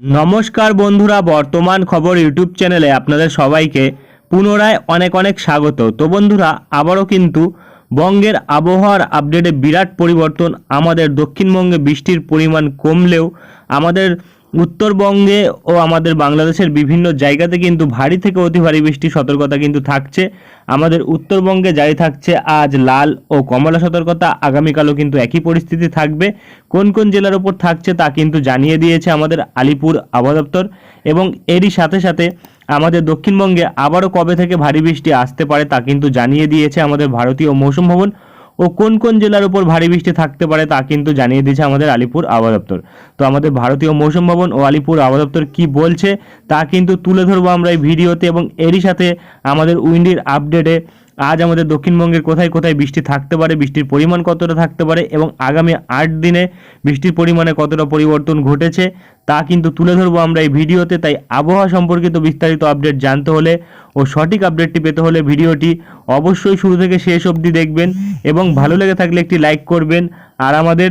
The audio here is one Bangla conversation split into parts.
নমস্কার বন্ধুরা, বর্তমান খবর ইউটিউব চ্যানেলে আপনাদের সবাইকে পুনরায় অনেক অনেক স্বাগত। তো বন্ধুরা, আবারও কিন্তু বঙ্গের আবহাওয়ার আপডেটে বিরাট পরিবর্তন আমাদের দক্ষিণবঙ্গে বৃষ্টির পরিমাণ কমলেও আমাদের উত্তরবঙ্গে ও আমাদের বাংলাদেশের বিভিন্ন জায়গাতে কিন্তু ভারী থেকে অতি ভারী বৃষ্টির সতর্কতা কিন্তু থাকছে। আমাদের উত্তরবঙ্গে জারি থাকছে আজ লাল ও কমলা সতর্কতা। আগামীকালও কিন্তু একই পরিস্থিতি থাকবে। কোন কোন জেলার ওপর থাকছে তা কিন্তু জানিয়ে দিয়েছে আমাদের আলিপুর আবহাওয়া দপ্তর। এবং এরই সাথে সাথে আমাদের দক্ষিণবঙ্গে আবারও কবে থেকে ভারী বৃষ্টি আসতে পারে তা কিন্তু জানিয়ে দিয়েছে আমাদের ভারতীয় মৌসুম ভবন। ও কোন কোন জেলার উপর ভারী বৃষ্টি থাকতে পারে তা কিন্তু জানিয়ে দিয়েছে আমাদের আলিপুর আবহাওয়া দপ্তর। তো আমাদের ভারতীয় মৌসুম ভবন ও আলিপুর আবহাওয়া দপ্তর কী বলছে তা কিন্তু তুলে ধরবো আমরা এই ভিডিওতে এবং এরই সাথে আমাদের উইন্ডির আপডেটে। আজ আমাদের দক্ষিণবঙ্গের কোথায় কোথায় বৃষ্টি থাকতে পারে, বৃষ্টির পরিমাণ কতটা থাকতে পারে এবং আগামী আট দিনে বৃষ্টির পরিমাণে কতটা পরিবর্তন ঘটেছে তা কিন্তু তুলে ধরবো আমরা এই ভিডিওতে। তাই আবহাওয়া সম্পর্কিত বিস্তারিত আপডেট জানতে হলে ও সঠিক আপডেটটি পেতে হলে ভিডিওটি অবশ্যই শুরু থেকে শেষ অবধি দেখবেন এবং ভালো লেগে থাকলে একটি লাইক করবেন। আর আমাদের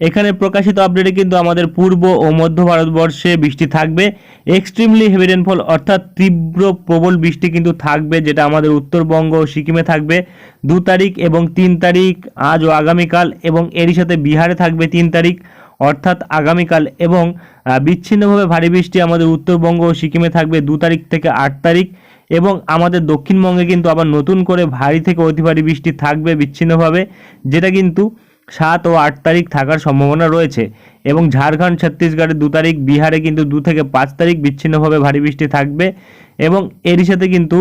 এখানে প্রকাশিত আপডেটে কিন্তু আমাদের পূর্ব ও মধ্য ভারতবর্ষে বৃষ্টি থাকবে। এক্সট্রিমলি হেভি রেনফল অর্থাৎ তীব্র প্রবল বৃষ্টি কিন্তু থাকবে, যেটা আমাদের উত্তরবঙ্গ ও সিকিমে থাকবে। দু তারিখ এবং তিন তারিখ, আজ ও আগামীকাল এবং এরই সাথে বিহারে থাকবে তিন তারিখ, অর্থাৎ আগামীকাল এবং বিচ্ছিন্নভাবে ভারী বৃষ্টি আমাদের উত্তরবঙ্গ ও সিকিমে থাকবে দু তারিখ থেকে আট তারিখ এবং আমাদের দক্ষিণবঙ্গে কিন্তু আবার নতুন করে ভারী থেকে অতি ভারী বৃষ্টি থাকবে বিচ্ছিন্নভাবে, যেটা কিন্তু সাত ও আট তারিখ থাকার সম্ভাবনা রয়েছে এবং ঝাড়খণ্ড, ছত্তিশগড়ে দু তারিখ, বিহারে কিন্তু দু থেকে পাঁচ তারিখ বিচ্ছিন্নভাবে ভারী বৃষ্টি থাকবে এবং এরই সাথে কিন্তু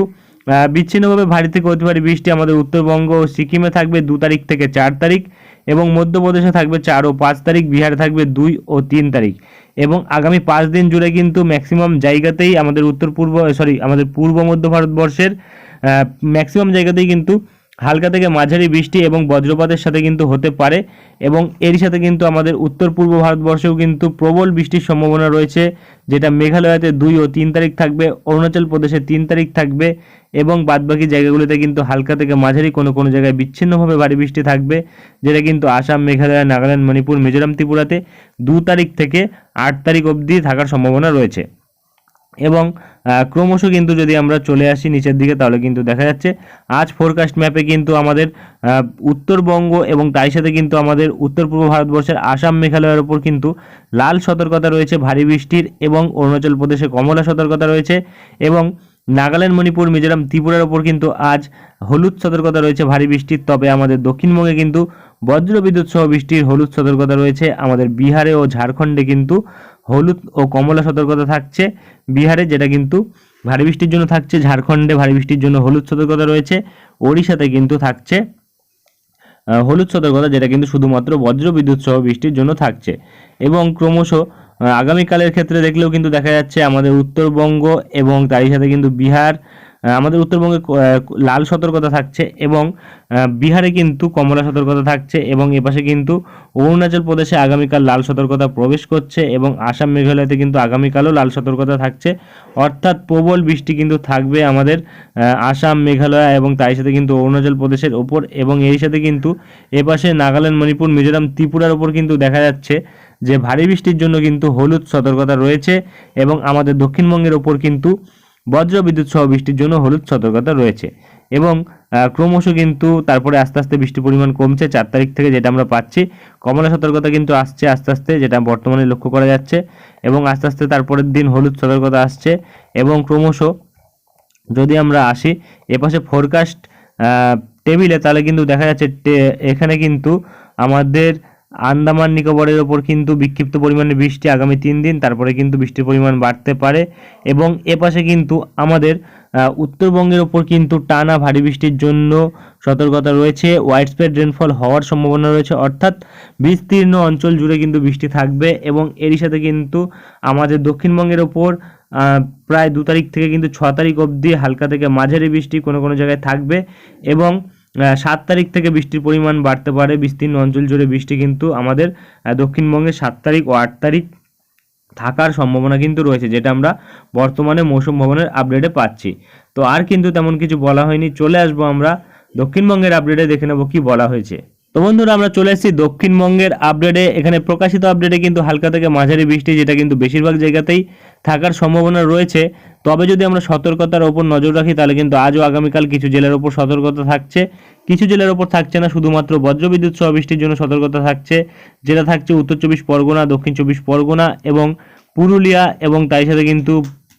বিচ্ছিন্নভাবে ভারী থেকে অতি ভারী বৃষ্টি আমাদের উত্তরবঙ্গ ও সিকিমে থাকবে দু তারিখ থেকে চার তারিখ এবং মধ্যপ্রদেশে থাকবে চার ও পাঁচ তারিখ, বিহারে থাকবে দুই ও তিন তারিখ এবং আগামী পাঁচ দিন জুড়ে কিন্তু ম্যাক্সিমাম জায়গাতেই আমাদের উত্তর পূর্ব, সরি, আমাদের পূর্ব মধ্য ভারতবর্ষের ম্যাক্সিমাম জায়গাতেই কিন্তু হালকা থেকে মাঝারি বৃষ্টি এবং বজ্রপাতের সাথে কিন্তু হতে পারে এবং এরই সাথে কিন্তু আমাদের উত্তর পূর্ব ভারতবর্ষেও কিন্তু প্রবল বৃষ্টির সম্ভাবনা রয়েছে, যেটা মেঘালয়াতে দুই ও তিন তারিখ থাকবে, অরুণাচল প্রদেশে তিন তারিখ থাকবে এবং বাদবাকি জায়গাগুলিতে কিন্তু হালকা থেকে মাঝারি কোনো কোনো জায়গায় বিচ্ছিন্নভাবে ভারী বৃষ্টি থাকবে, যেটা কিন্তু আসাম, মেঘালয়, নাগাল্যান্ড, মণিপুর, মিজোরাম, ত্রিপুরাতে দু তারিখ থেকে আট তারিখ অবধি থাকার সম্ভাবনা রয়েছে। এবং ক্রমশ কিন্তু যদি আমরা চলে আসি নিচের দিকে, তাহলে কিন্তু দেখা যাচ্ছে আজ ফোরকাস্ট ম্যাপে কিন্তু আমাদের উত্তরবঙ্গ এবং তাই সাথে কিন্তু আমাদের উত্তর পূর্ব ভারতবর্ষের আসাম মেঘালয়ের ওপর কিন্তু লাল সতর্কতা রয়েছে, ভারী বৃষ্টির এবং অরুণাচল প্রদেশে কমলা সতর্কতা রয়েছে এবং নাগাল্যান্ড, মণিপুর, মিজোরাম, ত্রিপুরার ওপর কিন্তু আজ হলুদ সতর্কতা রয়েছে, ভারী বৃষ্টির। তবে আমাদের দক্ষিণবঙ্গে কিন্তু বজ্র বিদ্যুৎ সহ বৃষ্টির হলুদ সতর্কতা রয়েছে। আমাদের বিহারে ও ঝাড়খণ্ডে কিন্তু হলুদ ও কমলা সতর্কতা থাকছে বিহারে, যেটা কিন্তু ভারী বৃষ্টির জন্য থাকছে। ঝাড়খণ্ডে ভারী বৃষ্টির জন্য হলুদ সতর্কতা রয়েছে। ওড়িশাতে কিন্তু থাকছে হলুদ সতর্কতা, যেটা কিন্তু শুধুমাত্র বজ্র বিদ্যুৎ সহ বৃষ্টির জন্য থাকছে। এবং ক্রমশ আগামীকালের ক্ষেত্রে দেখলেও কিন্তু দেখা যাচ্ছে আমাদের উত্তরবঙ্গ এবং তারই সাথে কিন্তু বিহার আমাদের উত্তরবঙ্গে লাল সতর্কতা থাকছে এবং বিহারে কিন্তু কমলা সতর্কতা থাকছে এবং এপাশে কিন্তু অরুণাচল প্রদেশে আগামীকাল লাল সতর্কতা প্রবেশ করছে এবং আসাম মেঘালয়তে কিন্তু আগামীকালও লাল সতর্কতা থাকছে। অর্থাৎ প্রবল বৃষ্টি কিন্তু থাকবে আমাদের আসাম, মেঘালয় এবং তাই সাথে কিন্তু অরুণাচল প্রদেশের ওপর এবং এর সাথে কিন্তু এপাশে নাগাল্যান্ড, মণিপুর, মিজোরাম, ত্রিপুরার ওপর কিন্তু দেখা যাচ্ছে যে ভারী বৃষ্টির জন্য কিন্তু হলুদ সতর্কতা রয়েছে এবং আমাদের দক্ষিণবঙ্গের ওপর কিন্তু বজ্র বিদ্যুৎ সহ বৃষ্টির জন্য হলুদ সতর্কতা রয়েছে। এবং ক্রমশ কিন্তু তারপরে আস্তে আস্তে বৃষ্টির পরিমাণ কমছে, চার তারিখ থেকে যেটা আমরা পাচ্ছি। কমলা সতর্কতা কিন্তু আসছে আস্তে আস্তে, যেটা বর্তমানে লক্ষ্য করা যাচ্ছে। এবং আস্তে আস্তে তারপরের দিন হলুদ সতর্কতা আসছে। এবং ক্রমশ যদি আমরা আসি এপাশে ফোরকাস্ট টেবিলে তাহলে কিন্তু দেখা যাচ্ছে এখানে কিন্তু আমাদের আন্দামান নিকোবরের ওপর কিন্তু বিক্ষিপ্ত পরিমাণে বৃষ্টি আগামী তিন দিন, তারপরে কিন্তু বৃষ্টির পরিমাণ বাড়তে পারে এবং এপাশে কিন্তু আমাদের উত্তরবঙ্গের ওপর কিন্তু টানা ভারী বৃষ্টির জন্য সতর্কতা রয়েছে। ওয়াইড স্প্রেড রেনফল হওয়ার সম্ভাবনা রয়েছে, অর্থাৎ বিস্তীর্ণ অঞ্চল জুড়ে কিন্তু বৃষ্টি থাকবে এবং এরই সাথে কিন্তু আমাদের দক্ষিণবঙ্গের ওপর প্রায় দু তারিখ থেকে কিন্তু ছ তারিখ অবধি হালকা থেকে মাঝারি বৃষ্টি কোনো কোনো জায়গায় থাকবে এবং সাত তারিখ থেকে বৃষ্টির পরিমাণ বাড়তে পারে। বিস্তীর্ণ অঞ্চল জুড়ে বৃষ্টি কিন্তু আমাদের দক্ষিণবঙ্গে সাত তারিখ ও আট তারিখ থাকার সম্ভাবনা কিন্তু রয়েছে, যেটা আমরা বর্তমানে মৌসুম ভবনের আপডেটে পাচ্ছি। তো আর কিন্তু তেমন কিছু বলা হয়নি। চলে আসব আমরা দক্ষিণবঙ্গের আপডেটে দেখে নেব কি বলা হয়েছে। তো বন্ধুরা, আমরা চলে এসেছি দক্ষিণবঙ্গের আপডেটে এখানে প্রকাশিত আপডেটে কিন্তু হালকা থেকে মাঝারি বৃষ্টি, যেটা কিন্তু বেশিরভাগ জায়গাতেই থাকার সম্ভাবনা রয়েছে, তবে যদি আমরা সতর্কতার ওপর নজর রাখি, তাহলে কিন্তু আজও আগামীকাল কিছু জেলার ওপর সতর্কতা থাকছে। কিছু জেলার ওপর থাকছে না, শুধুমাত্র বজ্রবিদ্যুৎ সহ বৃষ্টির জন্য সতর্কতা থাকছে। জেলা থাকছে উত্তর চব্বিশ পরগনা, দক্ষিণ চব্বিশ পরগনা এবং পুরুলিয়া এবং তাই সাথে কিন্তু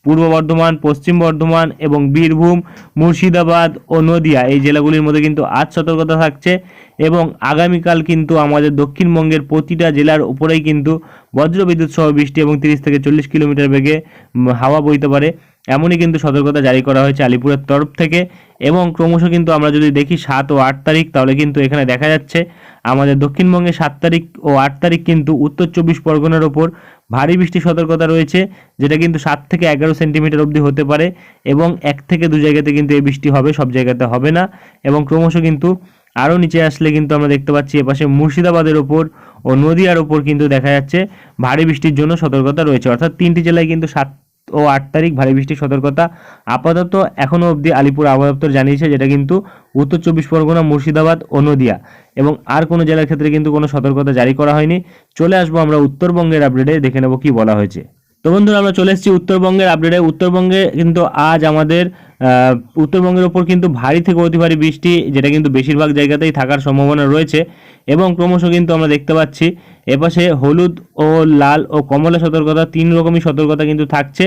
পূর্ব বর্ধমান, পশ্চিম বর্ধমান এবং বীরভূম, মুর্শিদাবাদ ও নদিয়া এই জেলাগুলির মধ্যে কিন্তু আজ সতর্কতা থাকছে এবং আগামীকাল কিন্তু আমাদের দক্ষিণবঙ্গের প্রতিটা জেলার উপরেই কিন্তু বজ্রবিদ্যুৎ সহ বৃষ্টি এবং তিরিশ থেকে চল্লিশ কিলোমিটার বেগে হাওয়া বইতে পারে। এমনই কিন্তু সতর্কতা জারি করা হয়েছে আলিপুরের তরফ থেকে এবং ক্রমশ কিন্তু আমরা যদি দেখি সাত ও আট তারিখ, তাহলে কিন্তু এখানে দেখা যাচ্ছে আমাদের দক্ষিণবঙ্গে সাত তারিখ ও আট তারিখ কিন্তু উত্তর চব্বিশ পরগনার ওপর ভারী বৃষ্টির সতর্কতা রয়েছে, যেটা কিন্তু সাত থেকে এগারো সেন্টিমিটার অবধি হতে পারে এবং এক থেকে দু জায়গাতে কিন্তু এই বৃষ্টি হবে, সব জায়গাতে হবে না এবং ক্রমশ কিন্তু আরও নিচে আসলে কিন্তু আমরা দেখতে পাচ্ছি এপাশে মুর্শিদাবাদের ওপর ও নদিয়ার ওপর কিন্তু দেখা যাচ্ছে ভারী বৃষ্টির জন্য সতর্কতা রয়েছে। অর্থাৎ তিনটি জেলায় কিন্তু সাত ও আট তারিখ ভারী বৃষ্টির সতর্কতা আপাতত এখনও অবধি আলিপুর আবহাওয়া দপ্তর জানিয়েছে, যেটা কিন্তু উত্তর চব্বিশ পরগনা, মুর্শিদাবাদ ও নদিয়া এবং আর কোনো জেলার ক্ষেত্রে কিন্তু কোনো সতর্কতা জারি করা হয়নি। চলে আসব আমরা উত্তরবঙ্গের আপডেটে দেখে নেব কি বলা হয়েছে। তো বন্ধুরা, আমরা চলে এসেছি উত্তরবঙ্গের আপডেটে উত্তরবঙ্গে কিন্তু আজ আমাদের উত্তরবঙ্গের ওপর কিন্তু ভারী থেকে অতি ভারী বৃষ্টি, যেটা কিন্তু বেশিরভাগ জায়গাতেই থাকার সম্ভাবনা রয়েছে এবং ক্রমশ কিন্তু আমরা দেখতে পাচ্ছি এপাশে হলুদ ও লাল ও কমলা সতর্কতা, তিন রকমই সতর্কতা কিন্তু থাকছে।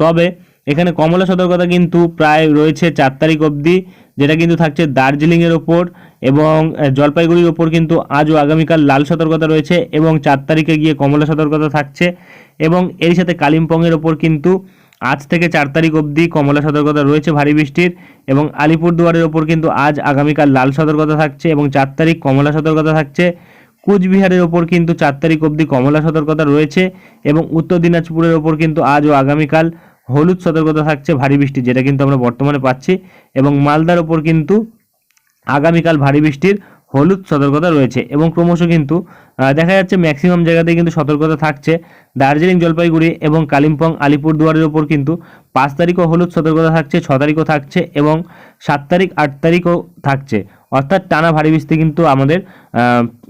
তবে এখানে কমলা সতর্কতা কিন্তু প্রায় রয়েছে চার তারিখ অবধি, যেটা কিন্তু থাকছে দার্জিলিংয়ের ওপর এবং জলপাইগুড়ির ওপর কিন্তু আজ ও আগামীকাল লাল সতর্কতা রয়েছে এবং চার তারিখে গিয়ে কমলা সতর্কতা থাকছে। এবং এর সাথে কালিম্পংয়ের ওপর কিন্তু আজ থেকে চার তারিখ অবধি কমলা সতর্কতা রয়েছে ভারী বৃষ্টির এবং আলিপুরদুয়ারের ওপর কিন্তু আজ আগামীকাল লাল সতর্কতা থাকছে এবং চার তারিখ কমলা সতর্কতা থাকছে। কুচবিহারের ওপর কিন্তু চার তারিখ অবধি কমলা সতর্কতা রয়েছে এবং উত্তর দিনাজপুরের ওপর কিন্তু আজ ও আগামীকাল হলুদ সতর্কতা থাকছে, ভারী বৃষ্টি, যেটা কিন্তু আমরা বর্তমানে পাচ্ছি এবং মালদার ওপর কিন্তু আগামীকাল ভারী বৃষ্টির হলুদ সতর্কতা রয়েছে এবং ক্রমশ কিন্তু দেখা যাচ্ছে ম্যাক্সিমাম জায়গাতেই কিন্তু সতর্কতা থাকছে দার্জিলিং, জলপাইগুড়ি এবং কালিম্পং, আলিপুরদুয়ারের ওপর কিন্তু পাঁচ তারিখও হলুদ সতর্কতা থাকছে, ছ তারিখও থাকছে এবং সাত তারিখ, আট তারিখও থাকছে। অর্থাৎ টানা ভারী বৃষ্টি কিন্তু আমাদের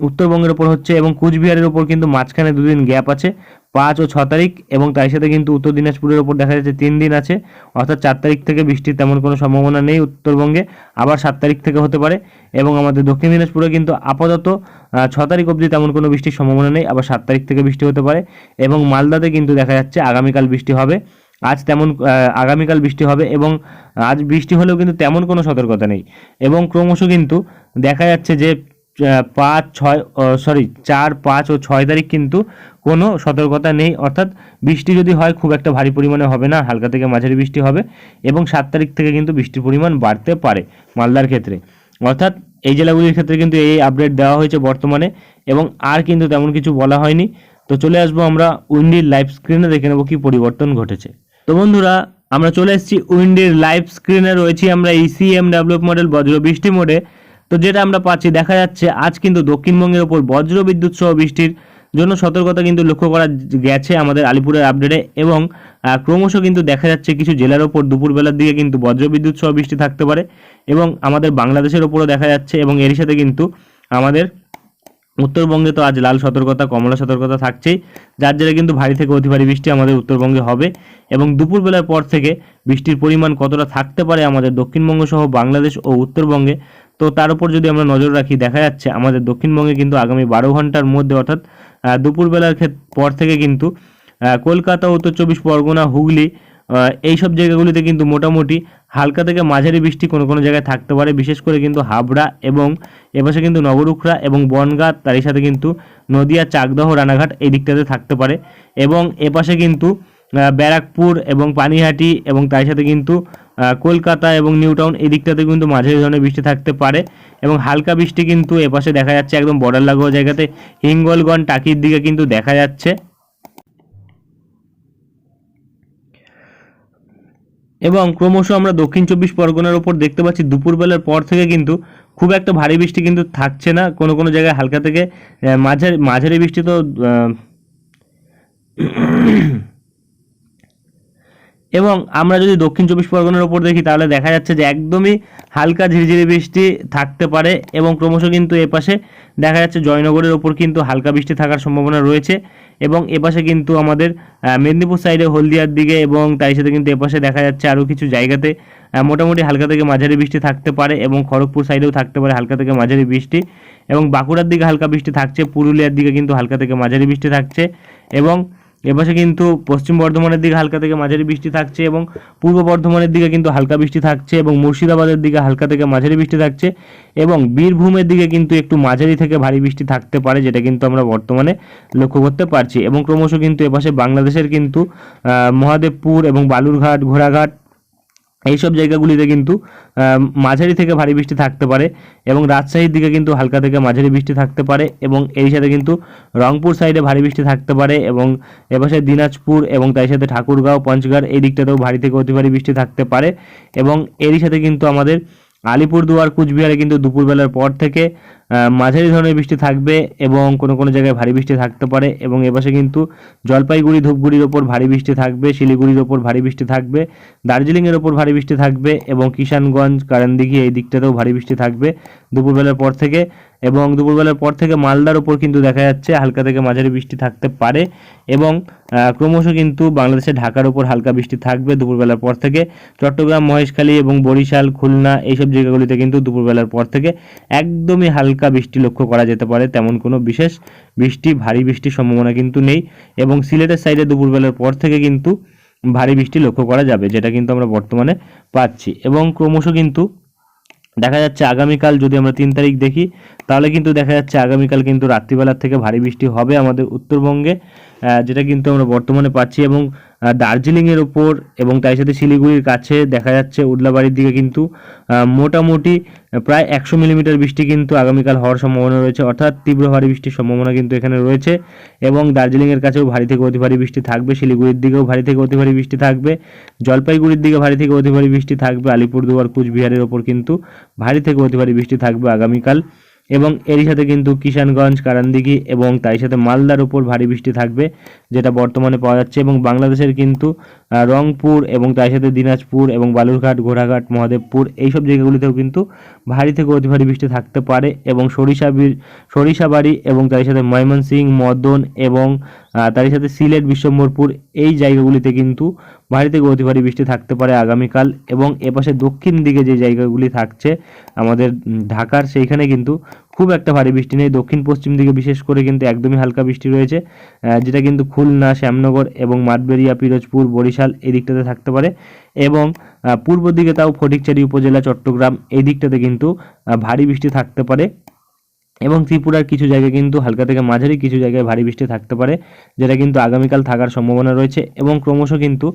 উত্তরবঙ্গের ওপর হচ্ছে এবং কুচবিহারের ওপর কিন্তু মাঝখানে দুদিন গ্যাপ আছে, পাঁচ ও ছ তারিখ এবং তার সাথে কিন্তু উত্তর দিনাজপুরের ওপর দেখা যাচ্ছে তিন দিন আছে, অর্থাৎ চার তারিখ থেকে বৃষ্টির তেমন কোনো সম্ভাবনা নেই উত্তরবঙ্গে, আবার সাত তারিখ থেকে হতে পারে এবং আমাদের দক্ষিণ দিনাজপুরে কিন্তু আপাতত ছ তারিখ অবধি তেমন কোনো বৃষ্টির সম্ভাবনা নেই, আবার সাত তারিখ থেকে বৃষ্টি হতে পারে এবং মালদাতে কিন্তু দেখা যাচ্ছে আগামীকাল বৃষ্টি হবে। আজ তেমন আগামীকাল বৃষ্টি হবে এবং আজ বৃষ্টি হলেও কিন্তু তেমন কোনো সতর্কতা নেই। এবং ক্রমশ কিন্তু দেখা যাচ্ছে যে পাঁচ ছয় সরি চার, পাঁচ ও ছয় তারিখ কিন্তু কোনো সতর্কতা নেই। অর্থাৎ বৃষ্টি যদি হয়, খুব একটা ভারী পরিমাণে হবে না, হালকা থেকে মাঝারি বৃষ্টি হবে এবং সাত তারিখ থেকে কিন্তু বৃষ্টির পরিমাণ বাড়তে পারে মালদার ক্ষেত্রে। অর্থাৎ এই জেলাগুলির ক্ষেত্রে কিন্তু এই আপডেট দেওয়া হয়েছে বর্তমানে এবং আর কিন্তু তেমন কিছু বলা হয়নি। তো চলে আসব আমরা উইন্ডির লাইভ স্ক্রিনে, দেখে নেব কি পরিবর্তন ঘটেছে। তো বন্ধুরা, আমরা চলে এসেছি উইন্ডির লাইভ স্ক্রিনে। রয়েছি আমরা ইসিএম ডেভেলপ মডেল বজ্র বৃষ্টি মোডে। তো যেটা আমরা পাচ্ছি, দেখা যাচ্ছে আজ কিন্তু দক্ষিণবঙ্গের ওপর বজ্র বিদ্যুৎ সহ বৃষ্টির জন্য সতর্কতা কিন্তু লক্ষ্য করা গেছে আমাদের আলিপুরের আপডেটে এবং ক্রমশ কিন্তু দেখা যাচ্ছে কিছু জেলার ওপর দুপুরবেলার দিকে কিন্তু বজ্রবিদ্যুৎ সহ বৃষ্টি থাকতে পারে এবং আমাদের বাংলাদেশের ওপরও দেখা যাচ্ছে এবং এর সাথে কিন্তু আমাদের উত্তরবঙ্গে তো আজ লাল সতর্কতা, কমলা সতর্কতা থাকছেই। যার জেরে কিন্তু ভারী থেকে অতি ভারী বৃষ্টি আমাদের উত্তরবঙ্গে হবে। এবং দুপুরবেলার পর থেকে বৃষ্টির পরিমাণ কতটা থাকতে পারে আমাদের দক্ষিণবঙ্গ সহ বাংলাদেশ ও উত্তরবঙ্গে, তো তার উপর যদি আমরা নজর রাখি, দেখা যাচ্ছে আমাদের দক্ষিণবঙ্গে কিন্তু আগামী বারো ঘণ্টার মধ্যে অর্থাৎ দুপুরবেলার পর থেকে কিন্তু কলকাতা, উত্তর চব্বিশ পরগনা, হুগলি এই সব জায়গাগুলিতে কিন্তু মোটামুটি হালকা থেকে মাঝারি বৃষ্টি কোনো কোনো জায়গায় থাকতে পারে। বিশেষ করে কিন্তু হাবড়া এবং এপাশে কিন্তু নবরুখরা এবং বনগাঁ, তারই সাথে কিন্তু নদিয়া, চাকদহ, রানাঘাট এই দিকটাতে থাকতে পারে। এবং এপাশে কিন্তু ব্যারাকপুর এবং পানিহাটি এবং তার সাথে কিন্তু কলকাতা এবং নিউ টাউন এই দিকটাতে কিন্তু মাঝারি ধরনের বৃষ্টি থাকতে পারে। এবং হালকা বৃষ্টি কিন্তু এপাশে দেখা যাচ্ছে একদম বর্ডার লাগোয়া জায়গাতে। হিঙ্গলগঞ্জ, টাকির দিকে কিন্তু দেখা যাচ্ছে। এবং ক্রমশ আমরা দক্ষিণ চব্বিশ পরগনার ওপর দেখতে পাচ্ছি দুপুরবেলার পর থেকে কিন্তু খুব একটা ভারী বৃষ্টি কিন্তু থাকছে না। কোনো কোনো জায়গায় হালকা থেকে মাঝারি মাঝারি বৃষ্টি তো এবং আমরা যদি দক্ষিণ চব্বিশ পরগনার ওপর দেখি, তাহলে দেখা যাচ্ছে যে একদমই হালকা ঝিরিঝিরি বৃষ্টি থাকতে পারে এবং ক্রমশ কিন্তু এপাশে দেখা যাচ্ছে জয়নগরের ওপর কিন্তু হালকা বৃষ্টি থাকার সম্ভাবনা রয়েছে এবং এপাশে কিন্তু আমাদের মেদিনীপুর সাইডে হলদিয়ার দিকে এবং তাই সাথে কিন্তু এপাশে দেখা যাচ্ছে আরও কিছু জায়গাতে মোটামুটি হালকা থেকে মাঝারি বৃষ্টি থাকতে পারে এবং খড়গপুর সাইডেও থাকতে পারে হালকা থেকে মাঝারি বৃষ্টি এবং বাঁকুড়ার দিকে হালকা বৃষ্টি থাকছে, পুরুলিয়ার দিকে কিন্তু হালকা থেকে মাঝারি বৃষ্টি থাকছে এবং এপাশে কিন্তু পশ্চিম বর্ধমানের দিকে হালকা থেকে মাঝারি বৃষ্টি থাকছে এবং পূর্ব বর্ধমানের দিকে কিন্তু হালকা বৃষ্টি থাকছে এবং মুর্শিদাবাদের দিকে হালকা থেকে মাঝারি বৃষ্টি থাকছে এবং বীরভূমের দিকে কিন্তু একটু মাঝারি থেকে ভারী বৃষ্টি থাকতে পারে, যেটা কিন্তু আমরা বর্তমানে লক্ষ্য করতে পারছি এবং ক্রমশ কিন্তু এপাশে বাংলাদেশের কিন্তু মহাদেবপুর এবং বালুরঘাট, ঘোড়াঘাট এইসব জায়গাগুলিতে কিন্তু মাঝারি থেকে ভারী বৃষ্টি থাকতে পারে এবং রাজশাহীর দিকে কিন্তু হালকা থেকে মাঝারি বৃষ্টি থাকতে পারে এবং এর সাথে কিন্তু রংপুর সাইডে ভারী বৃষ্টি থাকতে পারে এবং এপাশে দিনাজপুর এবং তার সাথে ঠাকুরগাঁও, পঞ্চগড় এই দিকটাতেও ভারী থেকে অতি ভারী বৃষ্টি থাকতে পারে এবং এরই সাথে কিন্তু আমাদের আলিপুরদুয়ার, কুচবিহারে কিন্তু দুপুরবেলার পর থেকে মাঝারি ধরনের বৃষ্টি থাকবে এবং কোনো কোনো জায়গায় ভারী বৃষ্টি থাকতে পারে এবং এপাশে কিন্তু জলপাইগুড়ি, ধূপগুড়ির ওপর ভারী বৃষ্টি থাকবে, শিলিগুড়ির ওপর ভারী বৃষ্টি থাকবে, দার্জিলিংয়ের ওপর ভারী বৃষ্টি থাকবে এবং কিষানগঞ্জ কারেন্দিঘি এই দিকটাতেও ভারী বৃষ্টি থাকবে। দুপুরবেলার পর থেকে এবং দুপুরবেলার পর থেকে মালদার ওপর কিন্তু দেখা যাচ্ছে হালকা থেকে মাঝারি বৃষ্টি থাকতে পারে এবং ক্রমশ কিন্তু বাংলাদেশে ঢাকার ওপর হালকা বৃষ্টি থাকবে দুপুরবেলার পর থেকে। চট্টগ্রাম, মহেশখালী এবং বরিশাল, খুলনা এইসব জায়গাগুলিতে কিন্তু দুপুরবেলার পর থেকে একদমই হালকা বৃষ্টি লক্ষ্য করা যেতে পারে, তেমন কোনো বিশেষ বৃষ্টি, ভারী বৃষ্টির সম্ভাবনা কিন্তু নেই এবং সিলেটের সাইডে দুপুরবেলার পর থেকে কিন্তু ভারী বৃষ্টি লক্ষ্য করা যাবে, যেটা কিন্তু আমরা বর্তমানে পাচ্ছি এবং ক্রমশ কিন্তু দেখা যাচ্ছে আগামীকাল যদি আমরা তিন তারিখ দেখি তাহলে কিন্তু দেখা যাচ্ছে আগামীকাল কিন্তু রাত্রিবেলার থেকে ভারী বৃষ্টি হবে আমাদের উত্তরবঙ্গে যেটা কিন্তু আমরা বর্তমানে পাচ্ছি এবং দার্জিলিংয়ের ওপর এবং তাই সাথে শিলিগুড়ির কাছে দেখা যাচ্ছে উদলাবাড়ির দিকে কিন্তু মোটামুটি প্রায় একশো মিলিমিটার বৃষ্টি কিন্তু আগামীকাল হওয়ার সম্ভাবনা রয়েছে, অর্থাৎ তীব্র ভারী বৃষ্টির সম্ভাবনা কিন্তু এখানে রয়েছে এবং দার্জিলিংয়ের কাছেও ভারী থেকে অতি ভারী বৃষ্টি থাকবে, শিলিগুড়ির দিকেও ভারী থেকে অতি ভারী বৃষ্টি থাকবে, জলপাইগুড়ির দিকে ভারী থেকে অতি ভারী বৃষ্টি থাকবে, আলিপুরদুয়ার, কুচবিহারের ওপর কিন্তু ভারী থেকে অতি ভারী বৃষ্টি থাকবে আগামীকাল। এবং এরই সাথে কিন্তু কিষানগঞ্জ, কারান্দিঘি এবং তাই সাথে মালদার উপর ভারী বৃষ্টি থাকবে, যেটা বর্তমানে পাওয়া যাচ্ছে এবং বাংলাদেশের কিন্তু রংপুর এবং তাই সাথে দিনাজপুর এবং বালুরঘাট, ঘোড়াঘাট, মহাদেবপুর এইসব জায়গাগুলিতেও কিন্তু ভারী থেকে অতি ভারী বৃষ্টি থাকতে পারে এবং সরিষা সরিষাবাড়ি এবং তার সাথে ময়মনসিং, মদন এবং তারই সাথে সিলেট বিশ্বম্বরপুর এই জায়গাগুলিতে কিন্তু ভারী থেকে অতি ভারী বৃষ্টি থাকতে পারে আগামীকাল এবং এপাশে দক্ষিণ দিকে যে জায়গাগুলি থাকছে আমাদের ঢাকার সেইখানে কিন্তু খুব একটা ভারী বৃষ্টি নেই। দক্ষিণ, পশ্চিম দিকে বিশেষ করে কিন্তু একদমই হালকা বৃষ্টি রয়েছে। যেটা কিন্তু খুলনা, শ্যামনগর এবং মাঠবেরিয়া, পিরোজপুর, বরিশাল এই দিকটাতে থাকতে পারে এবং পূর্ব দিকে তাও ফটিকচারি উপজেলা, চট্টগ্রাম এই দিকটাতে কিন্তু ভারী বৃষ্টি থাকতে পারে। এবং ত্রিপুরার কিছু জায়গায় কিন্তু হালকা থেকে মাঝারি কিছু জায়গায় ভারী বৃষ্টি থাকতে পারে, যেটা কিন্তু আগামীকাল থাকার সম্ভাবনা রয়েছে এবং ক্রমশ কিন্তু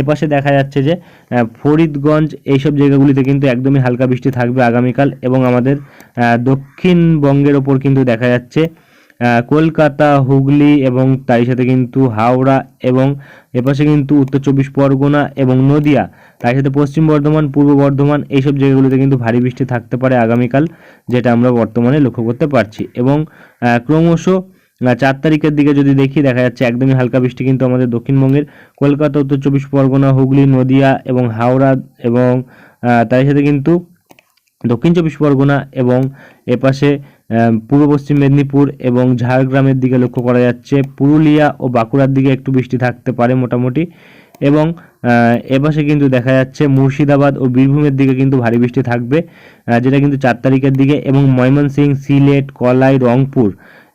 এপাশে দেখা যাচ্ছে যে ফরিদগঞ্জ এইসব জায়গাগুলিতে কিন্তু একদমই হালকা বৃষ্টি থাকবে আগামীকাল এবং আমাদের দক্ষিণবঙ্গের ওপর কিন্তু দেখা যাচ্ছে কলকাতা, হুগলি এবং তারই সাথে কিন্তু হাওড়া এবং এপাশে কিন্তু উত্তর চব্বিশ পরগনা এবং নদিয়া তার সাথে পশ্চিম বর্ধমান, পূর্ব বর্ধমান এইসব জায়গাগুলিতে কিন্তু ভারী বৃষ্টি থাকতে পারে আগামীকাল, যেটা আমরা বর্তমানে লক্ষ্য করতে পারছি। এবং ক্রমশ চার তারিখের দিকে যদি দেখি, দেখা যাচ্ছে একদমই হালকা বৃষ্টি কিন্তু আমাদের দক্ষিণবঙ্গের কলকাতা, উত্তর চব্বিশ পরগনা, হুগলি, নদিয়া এবং হাওড়া এবং তার সাথে কিন্তু দক্ষিণ চব্বিশ পরগনা এবং এপাশে পূর্ব পশ্চিম মেদিনীপুর এবং ঝাড়গ্রামের দিকে লক্ষ্য করা যাচ্ছে। পুরুলিয়া ও বাঁকুড়ার দিকে একটু বৃষ্টি থাকতে পারে মোটামুটি। এবং এপাশে কিন্তু দেখা যাচ্ছে মুর্শিদাবাদ ও বীরভূমের দিকে কিন্তু ভারী বৃষ্টি থাকবে যেটা কিন্তু চার তারিখের দিকে। এবং ময়মনসিং সিলেট, কলাই, রংপুর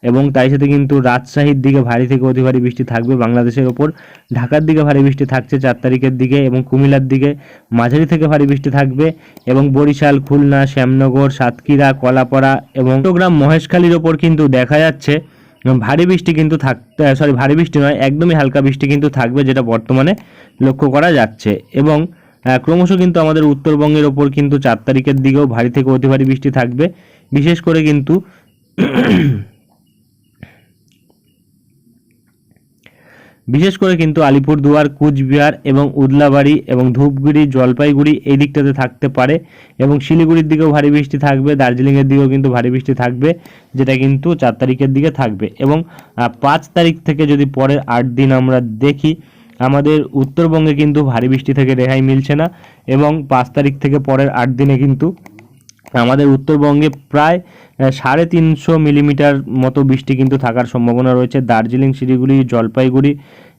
এবং তাই সাথে কিন্তু রাজশাহীর দিকে ভারী থেকে অতি ভারী বৃষ্টি থাকবে। বাংলাদেশের ওপর ঢাকার দিকে ভারী বৃষ্টি থাকছে চার তারিখের দিকে এবং কুমিল্লার দিকে মাঝারি থেকে ভারী বৃষ্টি থাকবে এবং বরিশাল, খুলনা, শ্যামনগর, সাতক্ষীরা, কলাপাড়া এবং চট্টগ্রাম, মহেশখালীর ওপর কিন্তু দেখা যাচ্ছে ভারী বৃষ্টি কিন্তু থাক সরি ভারী বৃষ্টি নয়, একদমই হালকা বৃষ্টি কিন্তু থাকবে যেটা বর্তমানে লক্ষ্য করা যাচ্ছে এবং ক্রমশ কিন্তু আমাদের উত্তরবঙ্গের ওপর কিন্তু চার তারিখের দিকেও ভারী থেকে অতি ভারী বৃষ্টি থাকবে। বিশেষ করে কিন্তু বিশেষ করে কিন্তু আলিপুরদুয়ার, কুচবিহার এবং উদলাবাড়ি এবং ধূপগুড়ি, জলপাইগুড়ি এই দিকটাতে থাকতে পারে এবং শিলিগুড়ির দিকেও ভারী বৃষ্টি থাকবে, দার্জিলিংয়ের দিকেও কিন্তু ভারী বৃষ্টি থাকবে, যেটা কিন্তু চার তারিখের দিকে থাকবে এবং পাঁচ তারিখ থেকে যদি পরের আট দিন আমরা দেখি, আমাদের উত্তরবঙ্গে কিন্তু ভারী বৃষ্টি থেকে রেহাই মিলছে না এবং পাঁচ তারিখ থেকে পরের আট দিনে কিন্তু আমাদের উত্তরবঙ্গে প্রায় সাড়ে তিনশো মিলিমিটার মতো বৃষ্টি কিন্তু থাকার সম্ভাবনা রয়েছে দার্জিলিং, শিলিগুড়ি, জলপাইগুড়ি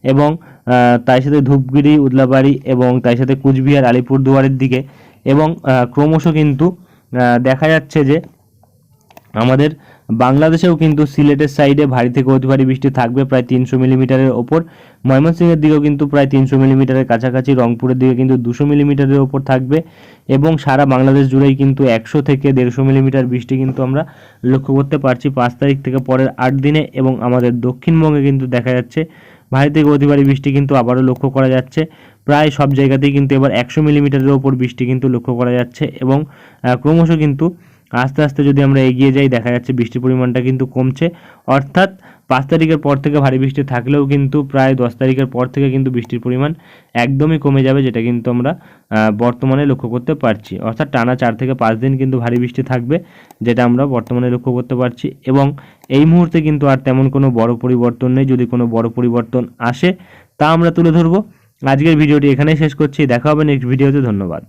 এবং তাই সাথে ধূপগিরি উদলাবাড়ি এবং তাই সাথে কুচবিহার, আলিপুরদুয়ারের দিকে এবং ক্রমশ কিন্তু দেখা যাচ্ছে যে আমাদের বাংলাদেশেও কিন্তু সিলেটের সাইডে ভারী থেকে অতি ভারী বৃষ্টি থাকবে প্রায় তিনশো মিলিমিটারের ওপর। ময়মনসিংহের দিকেও কিন্তু প্রায় তিনশো মিলিমিটারের কাছাকাছি, রংপুরের দিকে কিন্তু দুশো মিলিমিটারের ওপর থাকবে এবং সারা বাংলাদেশ জুড়েই কিন্তু একশো থেকে দেড়শো মিলিমিটার বৃষ্টি কিন্তু আমরা লক্ষ্য করতে পারছি পাঁচ তারিখ থেকে পরের আট দিনে এবং আমাদের দক্ষিণবঙ্গে কিন্তু দেখা যাচ্ছে ভারী থেকে অতি ভারী বৃষ্টি কিন্তু আবারও লক্ষ্য করা যাচ্ছে। প্রায় সব জায়গাতেই কিন্তু এবার একশো মিলিমিটারের ওপর বৃষ্টি কিন্তু লক্ষ্য করা যাচ্ছে এবং ক্রমশ কিন্তু আস্তে আস্তে যদি আমরা এগিয়ে যাই, দেখা যাচ্ছে বৃষ্টির পরিমাণটা কিন্তু কমছে। অর্থাৎ পাঁচ তারিখের পর থেকে ভারী বৃষ্টি থাকলেও কিন্তু প্রায় দশ তারিখের পর থেকে কিন্তু বৃষ্টির পরিমাণ একদমই কমে যাবে, যেটা কিন্তু আমরা বর্তমানে লক্ষ্য করতে পারছি। অর্থাৎ টানা চার থেকে পাঁচ দিন কিন্তু ভারী বৃষ্টি থাকবে, যেটা আমরা বর্তমানে লক্ষ্য করতে পারছি। এবং এই মুহূর্তে কিন্তু আর তেমন কোনো বড় পরিবর্তন নেই। যদি কোনো বড় পরিবর্তন আসে, তা আমরা তুলে ধরবো। আজকের ভিডিওটি এখানেই শেষ করছি। দেখা হবে নেক্সট ভিডিওতে ধন্যবাদ।